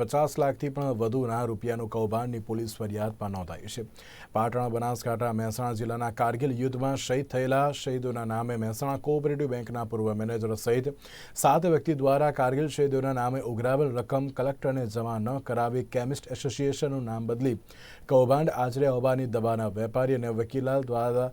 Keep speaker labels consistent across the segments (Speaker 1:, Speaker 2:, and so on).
Speaker 1: પચાસ લાખથી પણ વધુના રૂપિયાનું કૌભાંડની પોલીસ ફરિયાદમાં નોંધાઈ છે. પાટણ, બનાસકાંઠા, મહેસાણા જિલ્લાના કારગિલ યુદ્ધમાં શહીદ થયેલા શહીદોના નામે મહેસાણા કોઓપરેટિવ બેંકના પૂર્વ મેનેજર સહિત સાત વ્યક્તિ દ્વારા કારગિલ શહીદોના નામે ઉઘરાવેલ રકમ કલેક્ટરને જમા ન કરાવી કેમિસ્ટ એસોસિએશનનું નામ બદલી કૌભાંડ આચર્યા હોવાની દવાના વેપારી અને વકીલાલ દ્વારા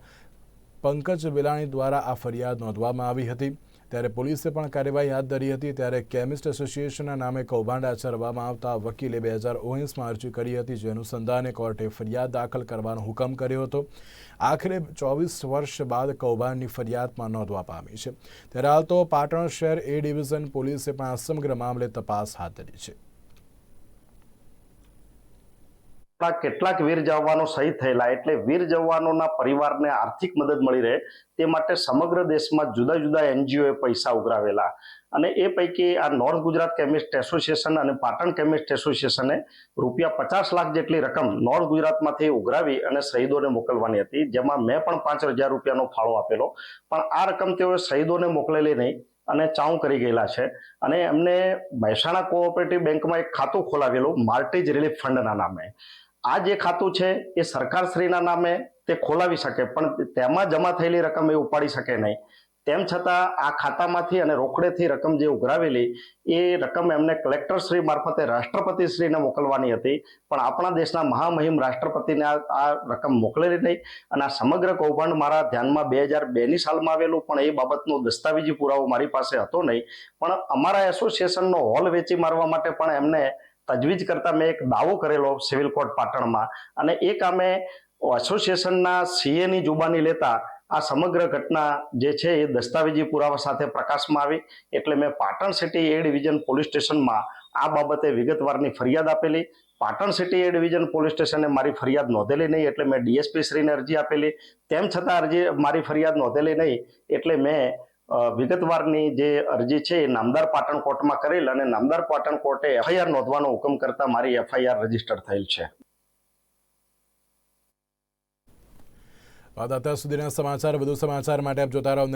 Speaker 1: પંકજ બિલાણી દ્વારા આ ફરિયાદ નોંધવામાં આવી હતી. ત્યારે પોલીસે પણ કાર્યવાહી હાથ ધરી હતી. ત્યારે કેમિસ્ટ એસોસિએશનના નામે કૌભાંડ આચરવામાં આવતા વકીલે બે હજાર ઓગણીસમાં અરજી કરી હતી, જે અનુસંધાને કોર્ટે ફરિયાદ દાખલ કરવાનો હુકમ કર્યો હતો. આખરે ચોવીસ વર્ષ બાદ કૌભાંડની ફરિયાદમાં નોંધવા પામી છે. ત્યારે હાલ તો પાટણ શહેર એ ડિવિઝન પોલીસે પણ આ સમગ્ર મામલે તપાસ હાથ ધરી છે.
Speaker 2: આપણા કેટલાક વીર જવાનો શહીદ થયેલા, એટલે વીર જવાનોના પરિવારને આર્થિક મદદ મળી રહે, તે માટે સમગ્ર દેશમાં જુદા જુદા એનજીઓએ પૈસા ઉઘરાવેલા. અને એ પૈકી આ નોર્થ ગુજરાત કેમિસ્ટ એસોસિએશન અને પાટણ કેમિસ્ટ એસોસિએશને રૂપિયા પચાસ લાખ જેટલી રકમ નોર્થ ગુજરાતમાંથી ઉઘરાવી અને શહીદોને મોકલવાની હતી, જેમાં મેં પણ પાંચ હજાર રૂપિયાનો ફાળો આપેલો. પણ આ રકમ તેઓએ શહીદોને મોકલેલી નહીં અને ચાઉ કરી ગયેલા છે. અને એમને મહેસાણા કોઓપરેટિવ બેંકમાં એક ખાતું ખોલાવેલું માર્ટેજ રિલીફ ફંડના નામે. આ જે ખાતું છે, એ સરકારશ્રીના નામે તે ખોલાવી શકે, પણ તેમાં જમા થયેલી રકમ એ ઉપાડી શકે નહીં. તેમ છતાં આ ખાતામાંથી અને રોકડેથી રકમ જે ઉઘરાવેલી, એ રકમ એમને કલેક્ટરશ્રી મારફતે રાષ્ટ્રપતિશ્રીને મોકલવાની હતી, પણ આપણા દેશના મહામહિમ રાષ્ટ્રપતિને આ રકમ મોકલેલી નહીં. અને આ સમગ્ર કૌભાંડ મારા ધ્યાનમાં બે હજાર બેની સાલમાં આવેલું, પણ એ બાબતનો દસ્તાવેજી પુરાવો મારી પાસે હતો નહીં. પણ અમારા એસોસિએશનનો હોલ વેચી મારવા માટે પણ એમને તજવીજ કરતા મેં એક દાવો કરેલો સિવિલ કોર્ટ પાટણમાં અને એ કામે એસોસિએશનના સીએની જુબાની લેતા આ સમગ્ર ઘટના જે છે એ દસ્તાવેજી પુરાવા સાથે પ્રકાશમાં આવી. એટલે મેં Patan city A division police સ્ટેશનમાં આ બાબતે વિગતવારની ફરિયાદ આપેલી. Patan city A division police સ્ટેશને મારી ફરિયાદ નોંધેલી નહીં એટલે મેં ડીએસપી શ્રીને અરજી આપેલી. તેમ છતાં અરજી મારી ફરિયાદ નોંધેલી નહીં એટલે મેં વિગતવારની જે અરજી છે એ નામદાર પાટણ કોર્ટમાં કરેલ અને નામદાર પાટણ કોર્ટે એફઆઈઆર નોંધવાનો હુકમ કરતા મારી એફઆઈઆર રજિસ્ટર થયેલ છે.
Speaker 1: વાત અત્યાર સુધીના સમાચાર, વધુ સમાચાર માટે આપ જોતા રહો